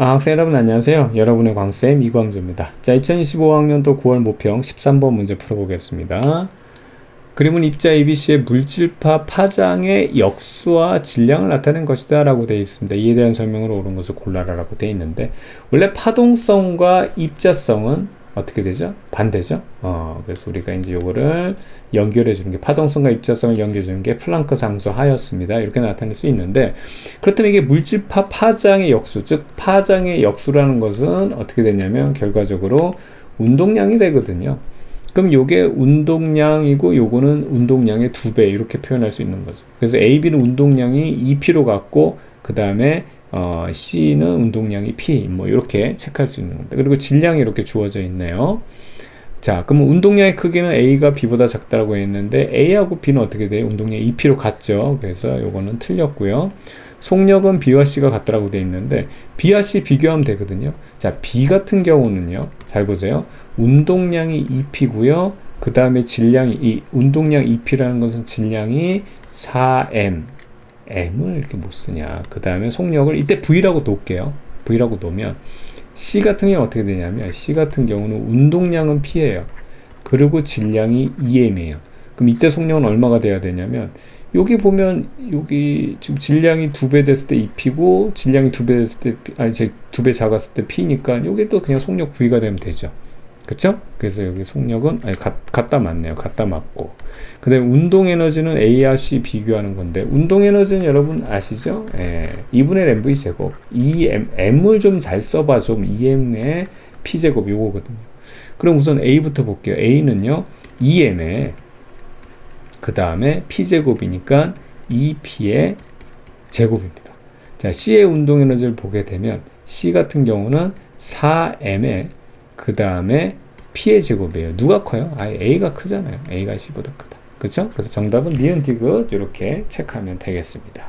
아, 학생 여러분 안녕하세요. 여러분의 광쌤 이광조입니다. 자, 2025학년도 9월 모평 13번 문제 풀어보겠습니다. 그림은 입자 ABC의 물질파 파장의 역수와 질량을 나타낸 것이다 라고 되어 있습니다. 이에 대한 설명으로 옳은 것을 골라라 라고 되어 있는데 원래 파동성과 입자성은 어떻게 되죠? 반대죠. 어, 그래서 우리가 이제 요거를 연결해 주는 게 파동성과 입자성을 연결해 주는 게 플랑크 상수 하였습니다. 이렇게 나타낼 수 있는데 그렇다면 이게 물질파 파장의 역수, 즉 파장의 역수라는 것은 어떻게 되냐면 결과적으로 운동량이 되거든요. 그럼 요게 운동량이고 요거는 운동량의 두 배 이렇게 표현할 수 있는 거죠. 그래서 AB는 운동량이 2P로 갖고 그 다음에 어, C는 운동량이 P 뭐 이렇게 체크할 수 있는 겁니다. 그리고 질량이 이렇게 주어져 있네요. 자, 그러면 운동량의 크기는 A가 B보다 작다라고 했는데 A하고 B는 어떻게 돼요? 운동량이 2P로 같죠. 그래서 요거는 틀렸고요. 속력은 B와 C가 같다라고 돼 있는데 B와 C 비교하면 되거든요. 자, B 같은 경우는요. 잘 보세요. 운동량이 2P고요. 그 다음에 질량이 이 운동량 2P라는 것은 질량이 4M M을 이렇게 못 쓰냐. 그 다음에 속력을 이때 V라고 놓을게요. V라고 놓으면 C 같은 경우는 어떻게 되냐면 C 같은 경우는 운동량은 P예요. 그리고 질량이 2M이에요. 그럼 이때 속력은 얼마가 돼야 되냐면 여기 보면 여기 지금 질량이 두 배 됐을 때 2P고 질량이 두 배 됐을 때 아니 두배 작았을 때 P니까 여기 또 그냥 속력 V가 되면 되죠. 그쵸? 그래서 여기 속력은 아니 같, 갖다 맞네요. 갖다 맞고 그 다음에 운동 에너지는 A와 C 비교하는 건데 운동 에너지는 여러분 아시죠? 예, 2분의 MV 제곱 2M M을 좀 잘 써봐 좀 2M의 P 제곱 요거거든요. 그럼 우선 A부터 볼게요. A는요 2M에 그 다음에 P 제곱이니까 2P의 제곱입니다. 자 C의 운동 에너지를 보게 되면 C 같은 경우는 4M에 그 다음에 P의 제곱이에요. 누가 커요? 아, A가 크잖아요. A가 C보다 크다. 그쵸? 그래서 정답은 니은 디귿 이렇게 체크하면 되겠습니다.